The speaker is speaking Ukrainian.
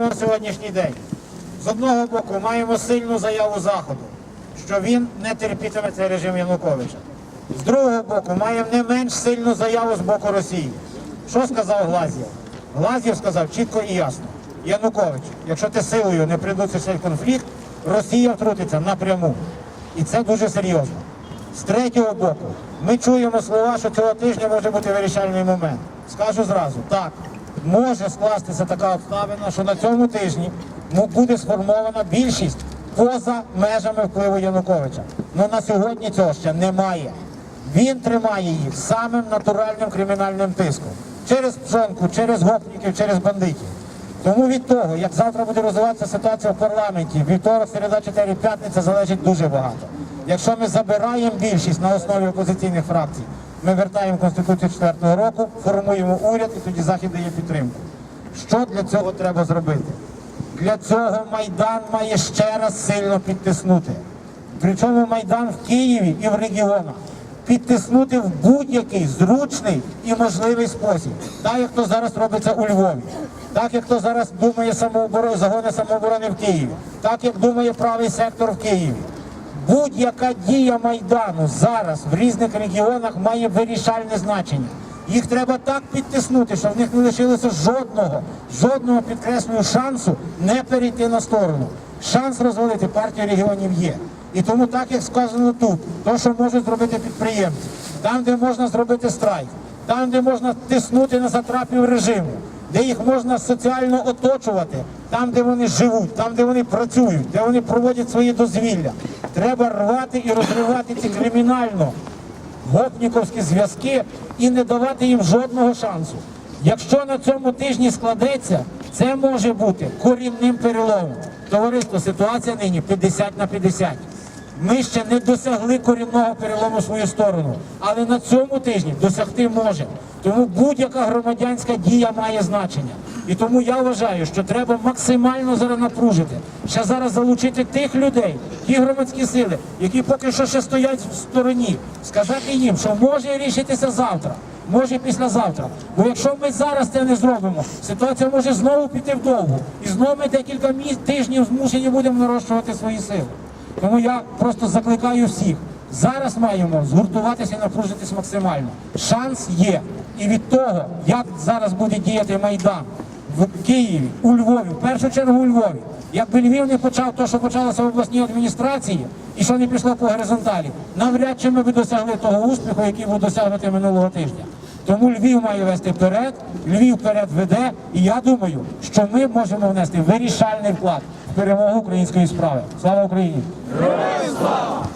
на сьогоднішній день. З одного боку, маємо сильну заяву Заходу, що він не терпітиме цей режим Януковича. З другого боку, маємо не менш сильну заяву з боку Росії. Що сказав Глазєв? Глазєв сказав чітко і ясно. Янукович, якщо ти силою не придуться цей конфлікт, Росія втрутиться напряму. І це дуже серйозно. З третього боку, ми чуємо слова, що цього тижня може бути вирішальний момент. Скажу зразу, так, може скластися така обставина, що на цьому тижні ну, буде сформована більшість поза межами впливу Януковича. Ну на сьогодні цього ще немає. Він тримає їх самим натуральним кримінальним тиском. Через пшонку, через гопників, через бандитів. Тому від того, як завтра буде розвиватися ситуація в парламенті, вівторок, середа, четвер, п'ятниця залежить дуже багато. Якщо ми забираємо більшість на основі опозиційних фракцій, ми вертаємо Конституцію 4-го року, формуємо уряд і тоді Захід дає підтримку. Що для цього треба зробити? Для цього Майдан має ще раз сильно підтиснути. Причому Майдан в Києві і в регіонах підтиснути в будь-який зручний і можливий спосіб, так як то зараз робиться у Львові, так як то зараз думає самооборони, загони самооборони в Києві, так як думає правий сектор в Києві. Будь-яка дія Майдану зараз в різних регіонах має вирішальне значення. Їх треба так підтиснути, щоб в них не лишилося жодного, жодного підкреслюю шансу не перейти на сторону. Шанс розвалити партію регіонів є. І тому, так як сказано тут, то, що можуть зробити підприємці, там, де можна зробити страйк, там, де можна тиснути на затрапів режиму, де їх можна соціально оточувати, там, де вони живуть, там, де вони працюють, де вони проводять свої дозвілля. Треба рвати і розривати ці кримінально гопніковські зв'язки і не давати їм жодного шансу. Якщо на цьому тижні складеться, це може бути корінним переломом. Товариство, ситуація нині 50 на 50. Ми ще не досягли корінного перелому в свою сторону, але на цьому тижні досягти можемо. Тому будь-яка громадянська дія має значення. І тому я вважаю, що треба максимально зараз напружити, ще зараз залучити тих людей, ті громадські сили, які поки що ще стоять в стороні, сказати їм, що може рішитися завтра, може післязавтра. Бо якщо ми зараз це не зробимо, ситуація може знову піти вдовгу. І знову ми декілька тижнів змушені будемо нарощувати свої сили. Тому я просто закликаю всіх. Зараз маємо згуртуватися і напружитись максимально. Шанс є. І від того, як зараз буде діяти Майдан в Києві, у Львові, в першу чергу у Львові. Якби Львів не почав те, що почалося в обласній адміністрації, і що не пішло по горизонталі, навряд чи ми б досягли того успіху, який був досягнутий минулого тижня. Тому Львів має вести вперед, Львів вперед веде, і я думаю, що ми можемо внести вирішальний вклад в перемогу української справи. Слава Україні! Героям слава!